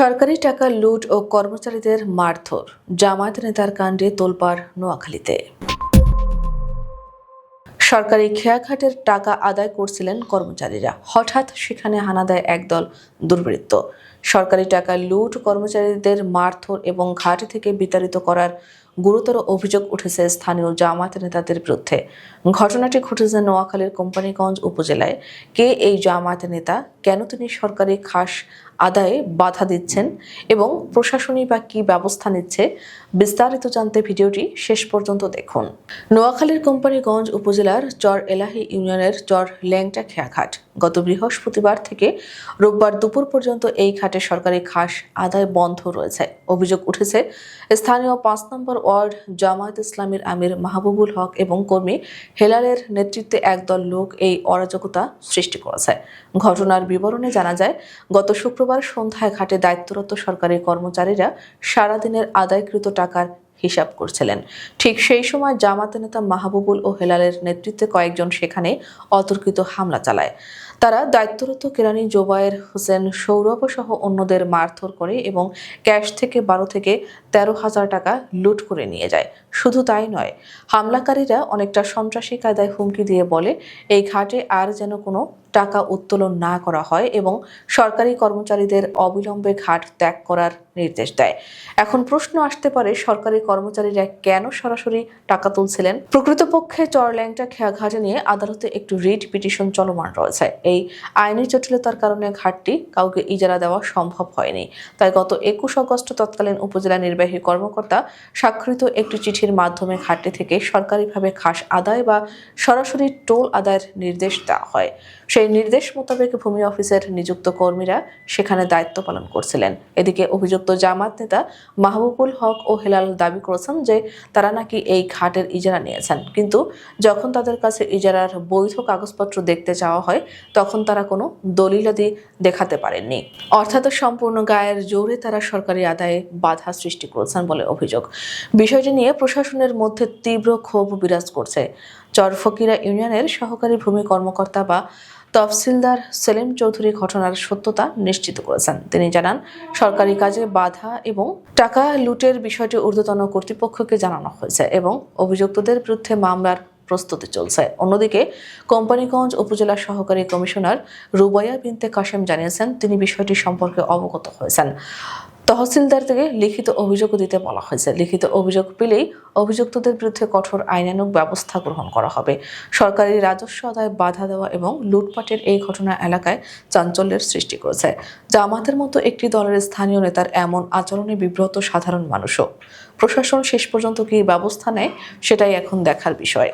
সরকারি টাকা লুট ও কর্মচারীদের মারধর। জামায়াত নেতার কাণ্ডে তোলপাড় নোয়াখালীতে। সরকারি খেয়াঘাটের টাকা আদায় করছিলেন কর্মচারীরা। হঠাৎ সেখানে হানা দেয় একদল দুর্বৃত্ত। সরকারি টাকা লুট কর্মচারীদের মারধর এবং ঘাট থেকে বিতাড়িত করার গুরুতর অভিযোগ উঠেছে স্থানীয় জামায়াত নেতাদের বিরুদ্ধে। ঘটনাটি ঘটেছে নোয়াখালীর কোম্পানিগঞ্জ উপজেলায়। কে এই জামায়াত নেতা? কেন তিনি সরকারি খাস আদায়ে বাধা দিচ্ছেন? এবং প্রশাসনিক বা কী ব্যবস্থা নিচ্ছে? বিস্তারিত জানতে ভিডিওটি শেষ পর্যন্ত দেখুন। নোয়াখালীর কোম্পানিগঞ্জ উপজেলার চর এলাহি ইউনিয়নের চর ল্যাংটা খেয়াঘাট গত বৃহস্পতিবার থেকে রোববার দুপুর পর্যন্ত এই ঘাটে সরকারি খাস আদায় বন্ধ রয়েছে। অভিযোগ উঠেছে স্থানীয় পাঁচ নম্বর ওয়ার্ড জামায়াত ইসলামের আমির মাহবুবুল হক এবং কর্মী হেলালের নেতৃত্বে একদল লোক এই অরাজকতা সৃষ্টি করেছে। ঘটনার বিবরণে জানা যায়, গত শুক্রবার সন্ধ্যায় ঘাটে দায়িত্বরত সরকারি কর্মচারীরা সারাদিনের আদায়কৃত টাকার হিসাব করছিলেন। ঠিক সেই সময় জামাত নেতা মাহবুবুল ও হেলালের নেতৃত্বে কয়েকজন সেখানে অতর্কিত হামলা চালায়। তারা দায়িত্বরত কেরানি জোবায়ের হোসেন সৌরভ সহ অন্যদের মারধর করে এবং ক্যাশ থেকে বারো থেকে তেরো হাজার টাকা লুট করে নিয়ে যায়। শুধু তাই নয়, হামলাকারীরা অনেকটা সন্ত্রাসী কায়দায় হুমকি দিয়ে বলে, এই ঘাটে আর যেন কোনো টাকা উত্তোলন না করা হয় এবং সরকারি কর্মচারীদের অবিলম্বে ঘাট ত্যাগ করার নির্দেশ দেয়। এখন প্রশ্ন আসতে পারে, সরকারি কর্মচারীরা কেন সরাসরি টাকা তুলছিলেন? প্রকৃতপক্ষে চরল্যাংটা খেয়াঘাটে নিয়ে আদালতে একটু রিট পিটিশন চলমান রয়েছে। এই আইনি জটিলতার কারণে ঘাটটি কাউকে ইজারা দেওয়া সম্ভব হয়নি। তাই গত একুশ আগস্ট তৎকালীন উপজেলা নির্বাহী কর্মকর্তা স্বাক্ষরিত একটি চিঠির মাধ্যমে ঘাটটি থেকে সরকারিভাবে খাস আদায় বা সরাসরি টোল আদায়ের নির্দেশ দেওয়া হয়। সেই নির্দেশ মোতাবেক ভূমি অফিসের নিযুক্ত কর্মীরা সেখানে দায়িত্ব পালন করছিলেন। এদিকে অভিযুক্ত জামাত নেতা মাহবুবুল হক ও হেলাল দাবি করেছেন যে তারা নাকি এই ঘাটের ইজারা নিয়েছেন। কিন্তু যখন তাদের কাছে ইজারার বৈধ কাগজপত্র দেখতে চাওয়া হয়, তখন তারা কোনো দলিলাদি দেখাতে পারেননি। অর্থাৎ সম্পূর্ণ গায়ের জোরে তারা সরকারি আদায়ে বাধা সৃষ্টি করেছেন বলে অভিযোগ। বিষয়টি নিয়ে প্রশাসনের মধ্যে তীব্র ক্ষোভ বিরাজ করছে। চরফকিরা ইউনিয়নের সহকারী ভূমি কর্মকর্তা বা তফসিলদার সেলিম চৌধুরী ঘটনার সত্যতা নিশ্চিত করেছেন। তিনি জানান, সরকারি কাজে বাধা এবং টাকা লুটের বিষয়টি ঊর্ধ্বতন কর্তৃপক্ষকে জানানো হয়েছে এবং অভিযুক্তদের বিরুদ্ধে মামলার প্রস্তুতি চলছে। অন্যদিকে, কোম্পানিগঞ্জ উপজেলা সহকারী কমিশনার রুবাইয়া বিনতে কাশেম জানিয়েছেন, তিনি বিষয়টি সম্পর্কে অবগত হয়েছেন। তহসিলদার লিখিত অভিযোগ দিতে বলা হয়েছে। লিখিত অভিযোগ পেলেই অভিযুক্তদের বিরুদ্ধে কঠোর আইনানুগ ব্যবস্থা গ্রহণ করা হবে। সরকারি রাজস্ব আদায় বাধা দেওয়া এবং লুটপাটের এই ঘটনা এলাকায় চাঞ্চল্যের সৃষ্টি করেছে। জামাতের মতো একটি দলের স্থানীয় নেতার এমন আচরণে বিব্রত সাধারণ মানুষও। প্রশাসন শেষ পর্যন্ত কী ব্যবস্থা নেয়, সেটাই এখন দেখার বিষয়।